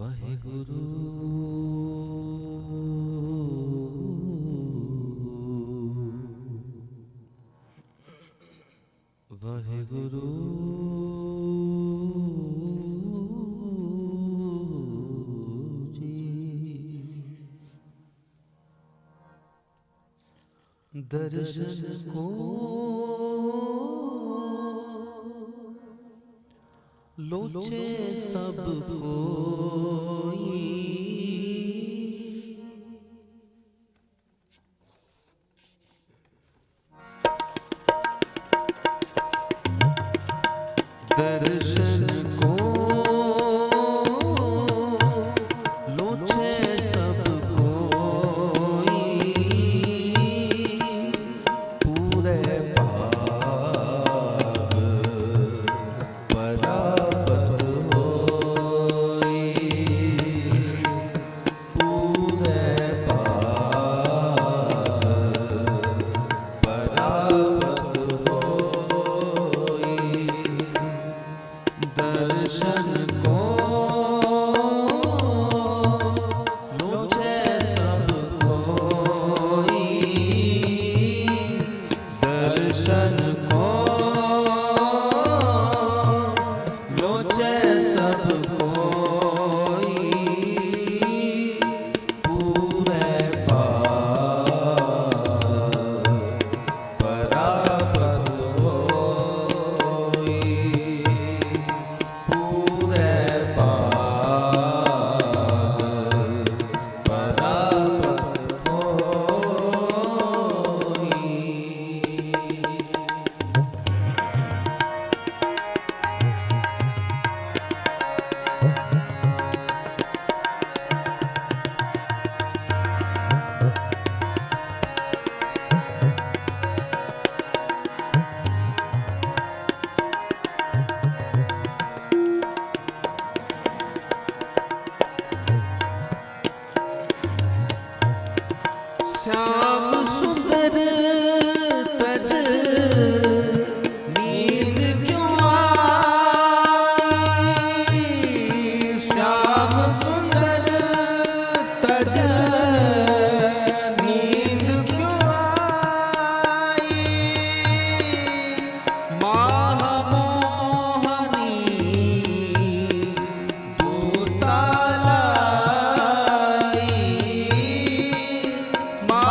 ਵਾਹਿਗੁਰੂ। ਵਾਹਿਗੁਰੂ। ਦਰਸ਼ਨ लोचे सब कोई दर्शन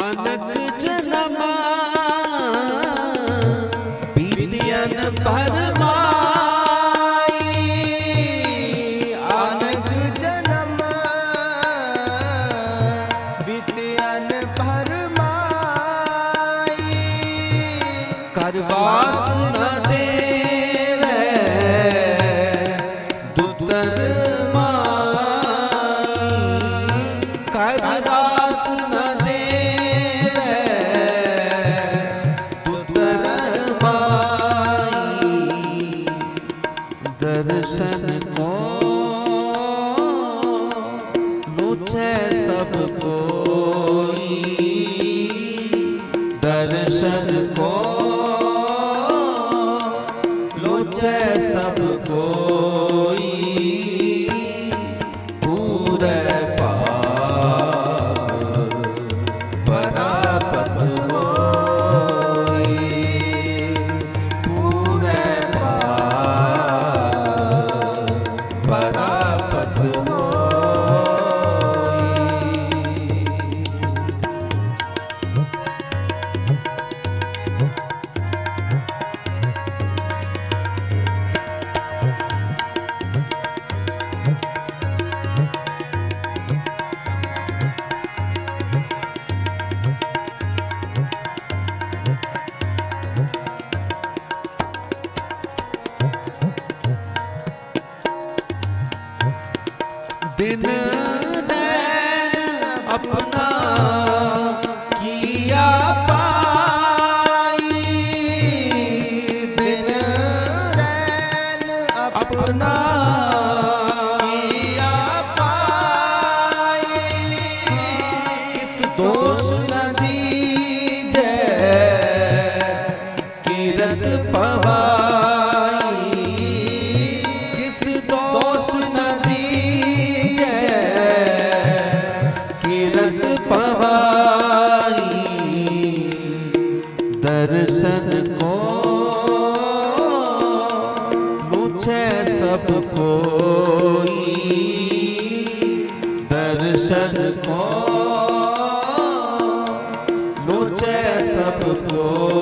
अनक जना ਸਭ ਕੋਈ ਦਰਸ਼ਨ ਕੋ সুতো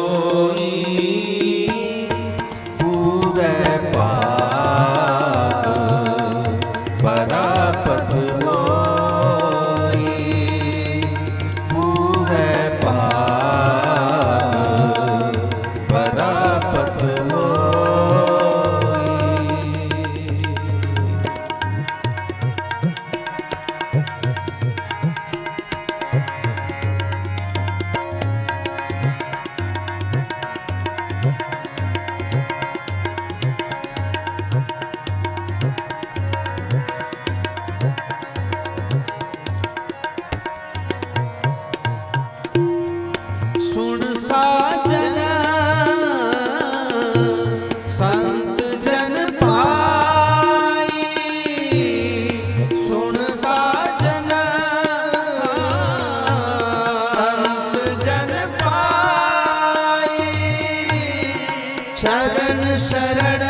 ਚਰਨ ਸਰਣ।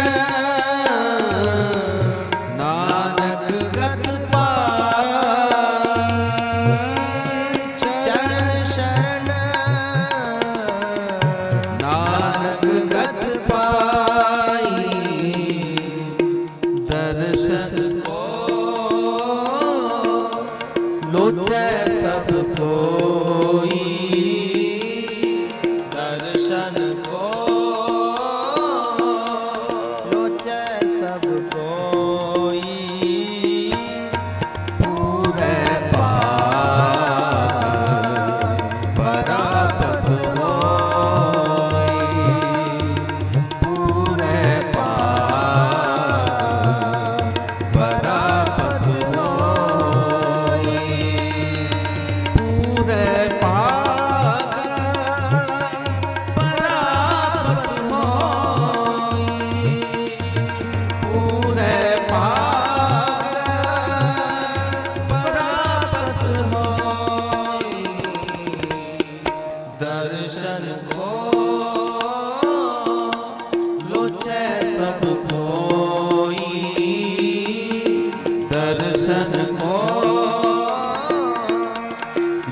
ਨਾਨਕ ਗਤ ਪਾਈ ਚਰਨ ਨਾਨਕ ਗਤ ਪਾਈ। ਦਰਸ਼ਨ ਕੋ। ਲੋਚੈ ਸਭ 아,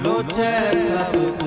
लुटे सब